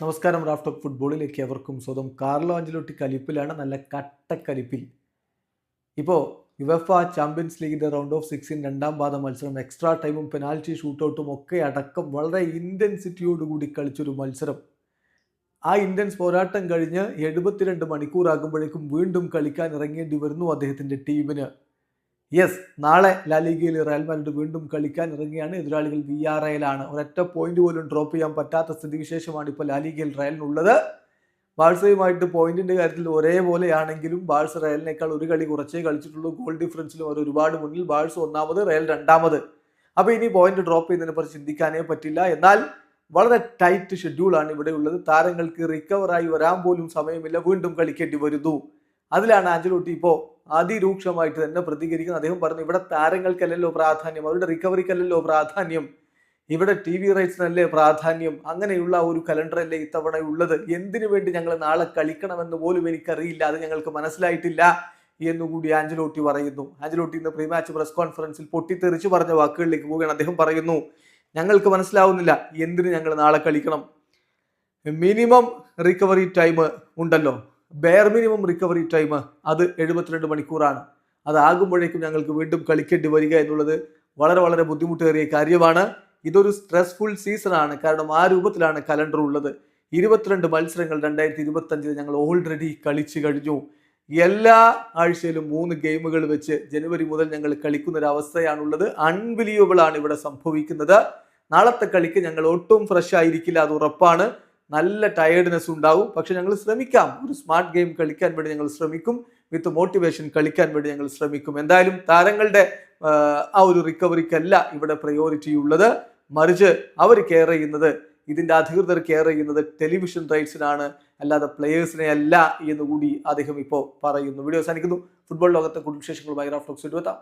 നമസ്കാരം raft of ഫുട്ബോളിലേക്ക് അവർക്കും സ്വന്തം കാർലോ അഞ്ചലോട്ടി കലിപ്പിലാണ് നല്ല കട്ടക്കലിപ്പിൽ. ഇപ്പോൾ യുവഫ ചാമ്പ്യൻസ് ലീഗിന്റെ റൗണ്ട് ഓഫ് സിക്സിൻ രണ്ടാം പാദ മത്സരം എക്സ്ട്രാ ടൈമും പെനാൽറ്റി ഷൂട്ടൗട്ടും ഒക്കെ അടക്കം വളരെ ഇന്റൻസിറ്റിയോടുകൂടി കളിച്ചൊരു മത്സരം. ആ ഇന്റൻസ് പോരാട്ടം കഴിഞ്ഞ് എഴുപത്തിരണ്ട് മണിക്കൂറാകുമ്പോഴേക്കും വീണ്ടും കളിക്കാൻ ഇറങ്ങേണ്ടി വരുന്നു അദ്ദേഹത്തിന്റെ ടീമിന് യെസ് നാളെ ലാലിഗയിൽ റയൽ മാഡ്രിഡ് വീണ്ടും കളിക്കാൻ ഇറങ്ങിയാണ് എതിരാളികൾ വി ആർ എയിലാണ് ഒരൊറ്റ പോയിന്റ് പോലും ഡ്രോപ്പ് ചെയ്യാൻ പറ്റാത്ത സ്ഥിതിവിശേഷമാണ് ഇപ്പോൾ ലാലിഗയിൽ റയലിനുള്ളത്. ബാഴ്സയുമായിട്ട് പോയിന്റിന്റെ കാര്യത്തിൽ ഒരേപോലെയാണെങ്കിലും ബാഴ്സ് റയലിനേക്കാൾ ഒരു കളി കുറച്ചേ കളിച്ചിട്ടുള്ളൂ. ഗോൾ ഡിഫറൻസിലും അവർ ഒരുപാട് മുന്നിൽ. ബാഴ്സ് ഒന്നാമത് റയൽ രണ്ടാമത്. അപ്പോൾ ഇനി പോയിന്റ് ഡ്രോപ്പ് ചെയ്യുന്നതിനെ കുറിച്ച് ചിന്തിക്കാനേ പറ്റില്ല. എന്നാൽ വളരെ ടൈറ്റ് ഷെഡ്യൂളാണ് ഇവിടെ ഉള്ളത്. താരങ്ങൾക്ക് റിക്കവറായി വരാൻ പോലും സമയമില്ല. വീണ്ടും കളിക്കേണ്ടി വരുന്നു. അതിലാണ് ആഞ്ചലോട്ടി ഇപ്പോൾ അതിരൂക്ഷമായിട്ട് തന്നെ പ്രതികരിക്കുന്നത്. അദ്ദേഹം പറഞ്ഞു ഇവിടെ താരങ്ങൾക്കല്ലല്ലോ പ്രാധാന്യം അവരുടെ റിക്കവറിക്കല്ലല്ലോ പ്രാധാന്യം. ഇവിടെ ടി വി റൈറ്റ്സിനല്ലേ പ്രാധാന്യം. അങ്ങനെയുള്ള ഒരു കലണ്ടറല്ലേ ഇത്തവണ ഉള്ളത്. എന്തിനു വേണ്ടി ഞങ്ങൾ നാളെ കളിക്കണമെന്ന് പോലും എനിക്കറിയില്ല. അത് ഞങ്ങൾക്ക് മനസ്സിലായിട്ടില്ല. എന്നുകൂടി ആഞ്ചലോട്ടി പറയുന്നു. ആഞ്ചലോട്ടി ഇന്ന് പ്രീ മാച്ച് പ്രസ് കോൺഫറൻസിൽ പൊട്ടിത്തെറിച്ച് പറഞ്ഞ വാക്കുകളിലേക്ക് പോവുകയാണ്. അദ്ദേഹം പറയുന്നു ഞങ്ങൾക്ക് മനസ്സിലാവുന്നില്ല എന്തിനു ഞങ്ങൾ നാളെ കളിക്കണം? മിനിമം റിക്കവറി ടൈം ഉണ്ടല്ലോ. ബെയർ മിനിമം റിക്കവറി ടൈം അത് എഴുപത്തിരണ്ട് മണിക്കൂറാണ്. അതാകുമ്പോഴേക്കും ഞങ്ങൾക്ക് വീണ്ടും കളിക്കേണ്ടി വരിക എന്നുള്ളത് വളരെ വളരെ ബുദ്ധിമുട്ടേറിയ കാര്യമാണ്. ഇതൊരു സ്ട്രെസ്ഫുൾ സീസണാണ് കാരണം ആ രൂപത്തിലാണ് കലണ്ടർ ഉള്ളത്. ഇരുപത്തിരണ്ട് മത്സരങ്ങൾ രണ്ടായിരത്തി ഇരുപത്തഞ്ചിൽ ഞങ്ങൾ ഓൾറെഡി കളിച്ചു കഴിഞ്ഞു. എല്ലാ ആഴ്ചയിലും മൂന്ന് ഗെയിമുകൾ വെച്ച് ജനുവരി മുതൽ ഞങ്ങൾ കളിക്കുന്ന ഒരു അവസ്ഥയാണുള്ളത് അൺബിലീവബിൾ ആണ് ഇവിടെ സംഭവിക്കുന്നത്. നാളത്തെ കളിക്ക് ഞങ്ങൾ ഒട്ടും ഫ്രഷ് ആയിരിക്കില്ല അത് ഉറപ്പാണ്. നല്ല ടയേർഡ്നെസ് ഉണ്ടാവും. പക്ഷെ ഞങ്ങൾ ശ്രമിക്കാം. ഒരു സ്മാർട്ട് ഗെയിം കളിക്കാൻ വേണ്ടി ഞങ്ങൾ ശ്രമിക്കും. വിത്ത് മോട്ടിവേഷൻ കളിക്കാൻ വേണ്ടി ഞങ്ങൾ ശ്രമിക്കും. എന്തായാലും താരങ്ങളുടെ ആ ഒരു റിക്കവറിക്കല്ല ഇവിടെ പ്രയോറിറ്റി ഉള്ളത്. മറിച്ച് അവർ കെയർ ചെയ്യുന്നത് ഇതിന്റെ അധികൃതർ കെയർ ചെയ്യുന്നത് ടെലിവിഷൻ റൈറ്റ്സിനാണ് അല്ലാതെ പ്ലെയേഴ്സിനെ അല്ല എന്ന് കൂടി അദ്ദേഹം ഇപ്പോൾ പറയുന്നു. വീഡിയോ അവസാനിക്കുന്നു. ഫുട്ബോൾ ലോകത്തെ കുടുംബ വിശേഷങ്ങളുമായി റാഫ്റ്റോക്സ് എത്താം.